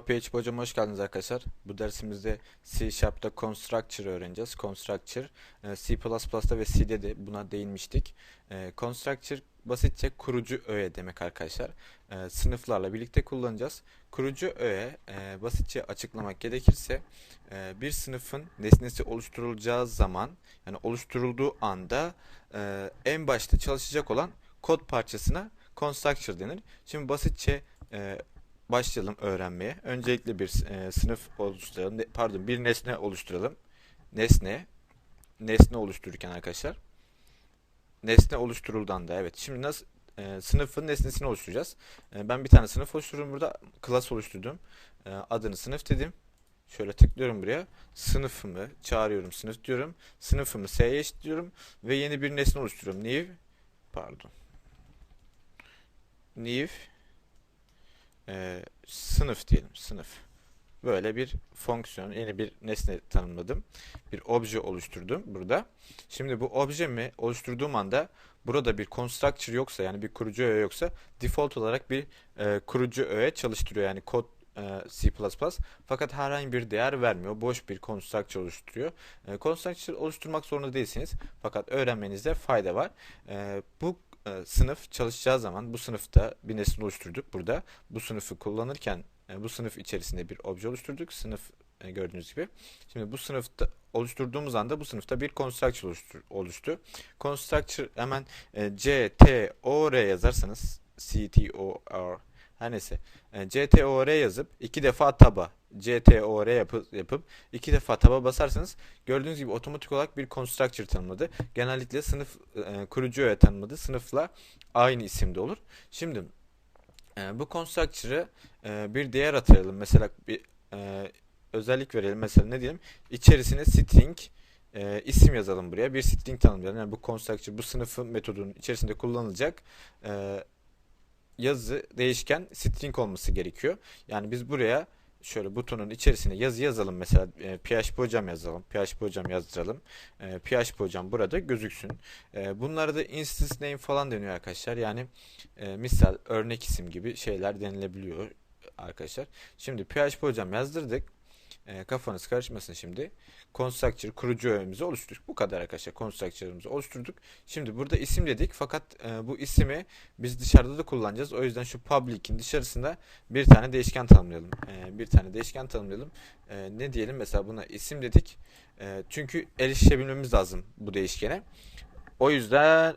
PHP hocam hoş geldiniz arkadaşlar. Bu dersimizde C Sharp'ta Constructure öğreneceğiz. Constructure, e, C++'da ve C'de de buna değinmiştik. E, Constructure basitçe kurucu öğe demek arkadaşlar. E, Sınıflarla birlikte kullanacağız. Kurucu öğe basitçe açıklamak gerekirse bir sınıfın nesnesi oluşturulacağı zaman yani oluşturulduğu anda en başta çalışacak olan kod parçasına Constructure denir. Şimdi basitçe başlayalım öğrenmeye. Öncelikle bir e, sınıf oluşturalım. Ne- Pardon, bir nesne oluşturalım. Nesne nesne oluştururken arkadaşlar. Nesne oluşturuldan da evet. Şimdi nasıl e, sınıfın nesnesini oluşturacağız. E, ben bir tane sınıf oluşturuyorum burada. Class oluşturdum. E, adını sınıf dedim. Şöyle tıklıyorum buraya. Sınıfımı çağırıyorum. Sınıf diyorum. Sınıfımı S'ye eşitliyorum ve yeni bir nesne oluşturuyorum. New pardon. New e, sınıf diyelim sınıf. Böyle bir fonksiyon, yeni bir nesne tanımladım. Bir obje oluşturdum burada. Şimdi bu objemi oluşturduğum anda burada bir constructor yoksa yani bir kurucu öğe yoksa default olarak bir e, kurucu öğe çalıştırıyor. Yani kod e, C++. Fakat herhangi bir değer vermiyor. Boş bir constructor oluşturuyor. E, constructor oluşturmak zorunda değilsiniz. Fakat öğrenmenizde fayda var. E, bu sınıf çalışacağı zaman bu sınıfta bir nesne oluşturduk burada. Bu sınıfı kullanırken e, bu sınıf içerisinde bir obje oluşturduk. Sınıf e, gördüğünüz gibi. Şimdi bu sınıfta oluşturduğumuz anda bu sınıfta bir constructor oluştu. Constructor hemen e, C, T, O, R yazarsanız C, T, O, R her neyse. E, C, T, O, R yazıp iki defa taba C, T, O, R yapıp, yapıp iki defa taba basarsanız gördüğünüz gibi otomatik olarak bir constructor tanımladı. Genellikle sınıf e, kurucu öğe tanımladı. Sınıfla aynı isimde olur. Şimdi e, bu constructor'ı e, bir değer atayalım. Mesela bir e, özellik verelim. Mesela ne diyelim? İçerisine string e, isim yazalım buraya. Bir string tanımlayalım. Yani bu constructor bu sınıfın metodunun içerisinde kullanılacak e, yazı değişken string olması gerekiyor. Yani biz buraya şöyle butonun içerisine yazı yazalım mesela e, PHP hocam yazalım. PHP hocam yazdıralım. E, PHP hocam burada gözüksün. E, bunlara da instance name falan deniyor arkadaşlar. Yani e, misal örnek isim gibi şeyler denilebiliyor arkadaşlar. Şimdi PHP hocam yazdırdık. E, kafanız karışmasın şimdi. Constructor kurucu öğemizi oluşturduk. Bu kadar arkadaşlar. Constructor'ımızı oluşturduk. Şimdi burada isim dedik fakat e, bu ismi biz dışarıda da kullanacağız. O yüzden şu public'in dışarısında bir tane değişken tanımlayalım. E, bir tane değişken tanımlayalım. E, ne diyelim? Mesela buna isim dedik. E, çünkü erişebilmemiz lazım bu değişkene. O yüzden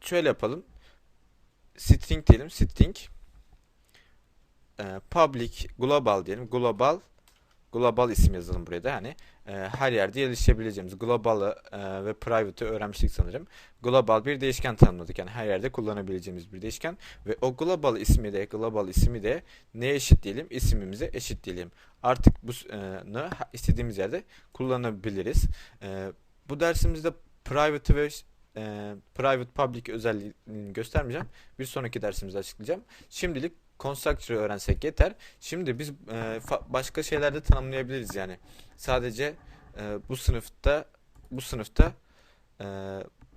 şöyle yapalım. String diyelim. String public global diyelim. Global global isim yazalım buraya da hani e, her yerde erişebileceğimiz global'ı e, ve private'ı öğrenmiştik sanırım. Global bir değişken tanımladık. Yani her yerde kullanabileceğimiz bir değişken ve o global ismi de global ismi de neye eşit diyelim? İsmimize eşit diyelim. Artık bu e, istediğimiz yerde kullanabiliriz. E, bu dersimizde private ve e, private public özelliğini göstermeyeceğim. Bir sonraki dersimizde açıklayacağım. Şimdilik constructor'ı öğrensek yeter. Şimdi biz e, başka şeylerde tanımlayabiliriz yani. Sadece e, bu sınıfta bu sınıfta e,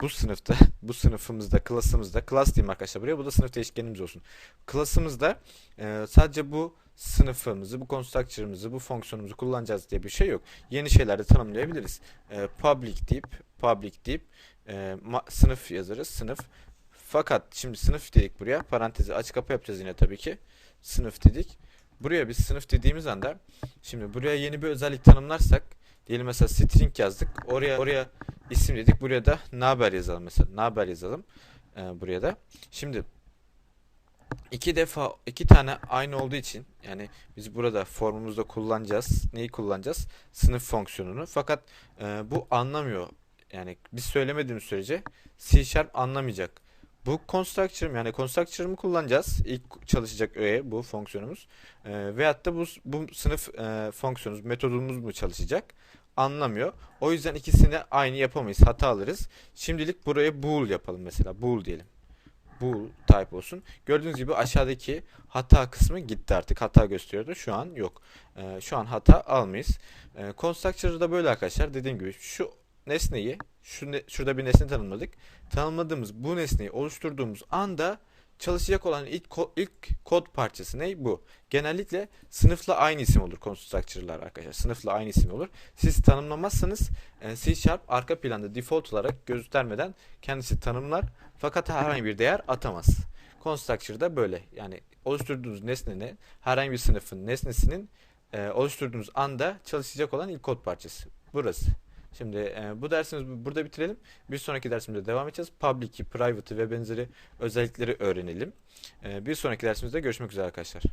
bu sınıfta bu sınıfımızda klasımızda class diyeyim arkadaşlar buraya bu da sınıf değişkenimiz olsun. Klasımızda e, sadece bu sınıfımızı, bu constructor'ımızı, bu fonksiyonumuzu kullanacağız diye bir şey yok. Yeni şeyler de tanımlayabiliriz. E, public deyip public deyip e, sınıf yazarız. Sınıf fakat şimdi sınıf dedik buraya. Parantezi açık kapı yapacağız yine tabii ki. Sınıf dedik. Buraya biz sınıf dediğimiz anda şimdi buraya yeni bir özellik tanımlarsak diyelim mesela string yazdık. Oraya oraya isim dedik. Buraya da naber yazalım mesela. Naber yazalım. Ee, buraya da. Şimdi iki defa iki tane aynı olduğu için yani biz burada formumuzda kullanacağız. Neyi kullanacağız? Sınıf fonksiyonunu. Fakat e, bu anlamıyor. Yani biz söylemediğimiz sürece C Sharp anlamayacak. Bu constructor'ım yani constructor'ımı kullanacağız. İlk çalışacak öğe bu fonksiyonumuz. E, veyahut da bu, bu sınıf e, fonksiyonumuz, metodumuz mu çalışacak? Anlamıyor. O yüzden ikisini aynı yapamayız. Hata alırız. Şimdilik buraya bool yapalım mesela. Bool diyelim. Bool type olsun. Gördüğünüz gibi aşağıdaki hata kısmı gitti artık. Hata gösteriyordu. Şu an yok. E, şu an hata almayız. E, constructor'ı da böyle arkadaşlar. Dediğim gibi şu nesneyi şu ne, şurada bir nesne tanımladık. Tanımladığımız bu nesneyi oluşturduğumuz anda çalışacak olan ilk ko- ilk kod parçası ne? Bu. Genellikle sınıfla aynı isim olur constructor'lar arkadaşlar. Sınıfla aynı isim olur. Siz tanımlamazsanız e, C Sharp arka planda default olarak göstermeden kendisi tanımlar fakat herhangi bir değer atamaz. Constructor'da böyle. Yani oluşturduğunuz nesne ne? Herhangi bir sınıfın nesnesinin e, oluşturduğunuz anda çalışacak olan ilk kod parçası. Burası. Şimdi e, bu dersimizi burada bitirelim. Bir sonraki dersimizde devam edeceğiz. Public'i, private'ı ve benzeri özellikleri öğrenelim. E, bir sonraki dersimizde görüşmek üzere arkadaşlar.